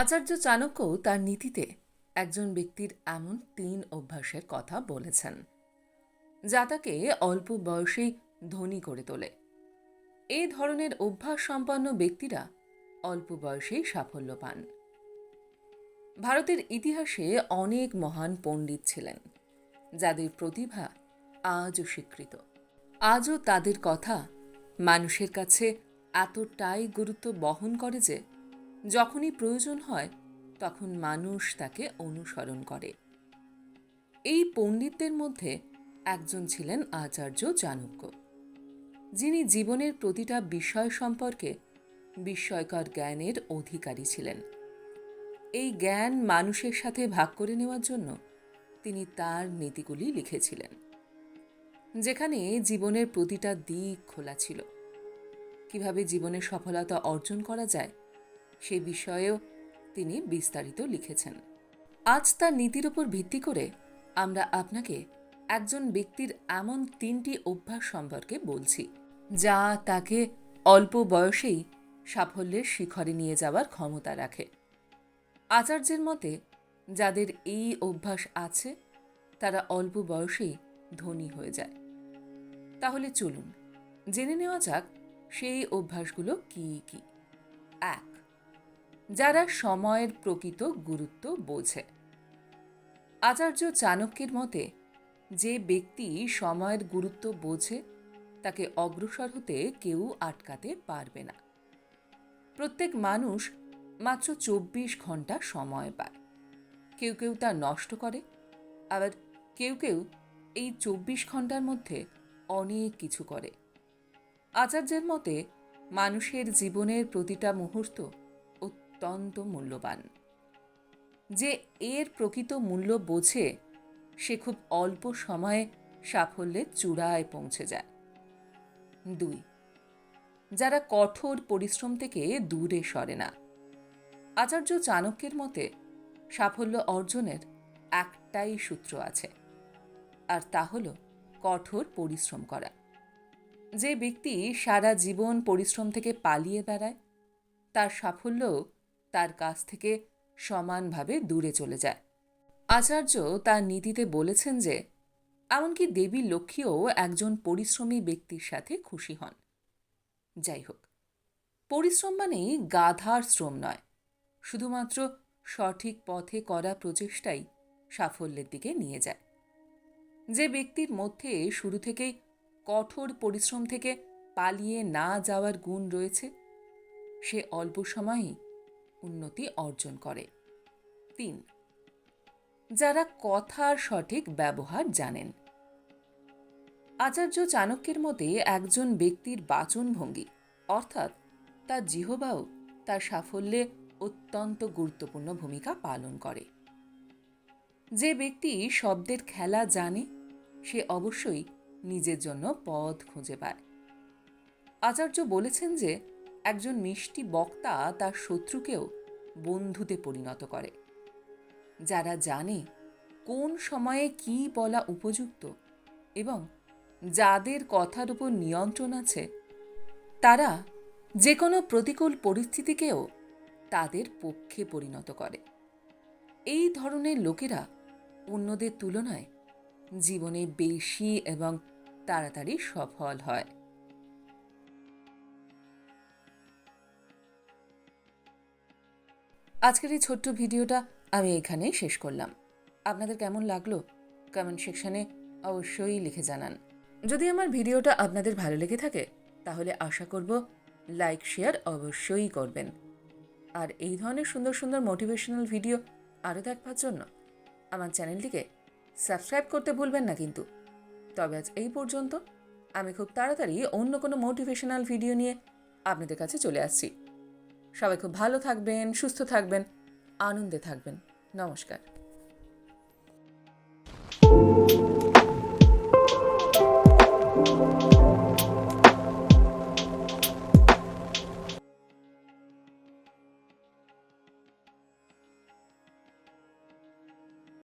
আচার্য চাণক্য তার নীতিতে একজন ব্যক্তির এমন তিন অভ্যাসের কথা বলেছেন, যা তাকে অল্প বয়সেই ধনী করে তোলে। এই ধরনের অভ্যাস সম্পন্ন ব্যক্তিরা অল্প বয়সেই সাফল্য পান। ভারতের ইতিহাসে অনেক মহান পণ্ডিত ছিলেন, যাদের প্রতিভা আজও স্বীকৃত। আজও তাদের কথা মানুষের কাছে এতটাই গুরুত্ব বহন করে যে যখনই প্রয়োজন হয়, তখন মানুষ তাকে অনুসরণ করে। এই পণ্ডিতদের মধ্যে একজন ছিলেন আচার্য চাণক্য যিনি জীবনের প্রতিটা বিষয় সম্পর্কে বিস্ময়কর জ্ঞানের অধিকারী ছিলেন। এই জ্ঞান মানুষের সাথে ভাগ করে নেওয়ার জন্য তিনি তার নীতিগুলি লিখেছিলেন, যেখানে জীবনের প্রতিটা দিক খোলা ছিল। কীভাবে জীবনে সফলতা অর্জন করা যায় সে বিষয়েও তিনি বিস্তারিত লিখেছেন। আজ তার নীতির উপর ভিত্তি করে আমরা আপনাকে একজন ব্যক্তির এমন তিনটি অভ্যাস সম্পর্কে বলছি, যা তাকে অল্প বয়সেই সাফল্যের শিখরে নিয়ে যাওয়ার ক্ষমতা রাখে। আচার্যের মতে, যাদের এই অভ্যাস আছে, তারা অল্প বয়সেই ধনী হয়ে যায়। তাহলে চলুন, জেনে নেওয়া যাক সেই অভ্যাসগুলো কি কি। এক যারা সময়ের প্রকৃত গুরুত্ব বোঝে। আচার্য চাণক্যের মতে, যে ব্যক্তি সময়ের গুরুত্ব বোঝে, তাকে অগ্রসর হতে কেউ আটকাতে পারবে না। প্রত্যেক মানুষ মাত্র চব্বিশ ঘণ্টা সময় পায়। কেউ কেউ তা নষ্ট করে, আবার কেউ কেউ এই চব্বিশ ঘণ্টার মধ্যে অনেক কিছু করে। আচার্যের মতে, মানুষের জীবনের প্রতিটা মুহূর্ত অত্যন্ত মূল্যবান। যে এর প্রকৃত মূল্য বোঝে, সে খুব অল্প সময়ে সাফল্যের চূড়ায় পৌঁছে যায়। দুই, যারা কঠোর পরিশ্রম থেকে দূরে সরে না। আচার্য চাণক্যের মতে, সাফল্য অর্জনের একটাই সূত্র আছে, আর তা হল কঠোর পরিশ্রম করা। যে ব্যক্তি সারা জীবন পরিশ্রম থেকে পালিয়ে বেড়ায়, তার সাফল্য তার কাছ থেকে সমানভাবে দূরে চলে যায়। আচার্য তার নীতিতে বলেছেন যে, এমনকি দেবী লক্ষ্মীও একজন পরিশ্রমী ব্যক্তির সাথে খুশি হন। যাই হোক, পরিশ্রম মানেই গাধার শ্রম নয়, শুধুমাত্র সঠিক পথে করা প্রচেষ্টাই সাফল্যের দিকে নিয়ে যায়। যে ব্যক্তির মধ্যে শুরু থেকেই কঠোর পরিশ্রম থেকে পালিয়ে না যাওয়ার গুণ রয়েছে, সে অল্প সময়েই উন্নতি অর্জন করে। তিন, যারা কথার সঠিক ব্যবহার জানেন। আচার্য চাণক্যের মতে একজন ব্যক্তির বাচনভঙ্গি, অর্থাৎ তার জিহবাও তার সাফল্যে অত্যন্ত গুরুত্বপূর্ণ ভূমিকা পালন করে। যে ব্যক্তি শব্দের খেলা জানে, সে অবশ্যই নিজের জন্য পথ খুঁজে পায়। আচার্য বলেছেন যে একজন মিষ্টি বক্তা তার শত্রুকেও বন্ধুতে পরিণত করে। যারা জানে কোন সময়ে কি বলা উপযুক্ত এবং যাদের কথার উপর নিয়ন্ত্রণ আছে, তারা যে কোনো প্রতিকূল পরিস্থিতিকেও তাদের পক্ষে পরিণত করে। এই ধরনের লোকেরা অন্যদের তুলনায় জীবনে বেশি এবং তাড়াতাড়ি সফল হয়। আজকের এই ছোট্ট ভিডিওটা আমি এখানেই শেষ করলাম। আপনাদের কেমন লাগল? কমেন্ট সেকশানে অবশ্যই লিখে জানান। যদি আমার ভিডিওটা আপনাদের ভালো লেগে থাকে, তাহলে আশা করব লাইক শেয়ার অবশ্যই করবেন। আর এই ধরনের সুন্দর সুন্দর মোটিভেশনাল ভিডিও আরও দেখবার জন্য আমার চ্যানেলটিকে সাবস্ক্রাইব করতে ভুলবেন না কিন্তু। তবে আজ এই পর্যন্ত আমি খুব তাড়াতাড়ি অন্য কোনো মোটিভেশনাল ভিডিও নিয়ে আপনাদের কাছে চলে আসছি। সবাই খুব ভালো থাকবেন সুস্থ থাকবেন আনন্দে থাকবেন। নমস্কার।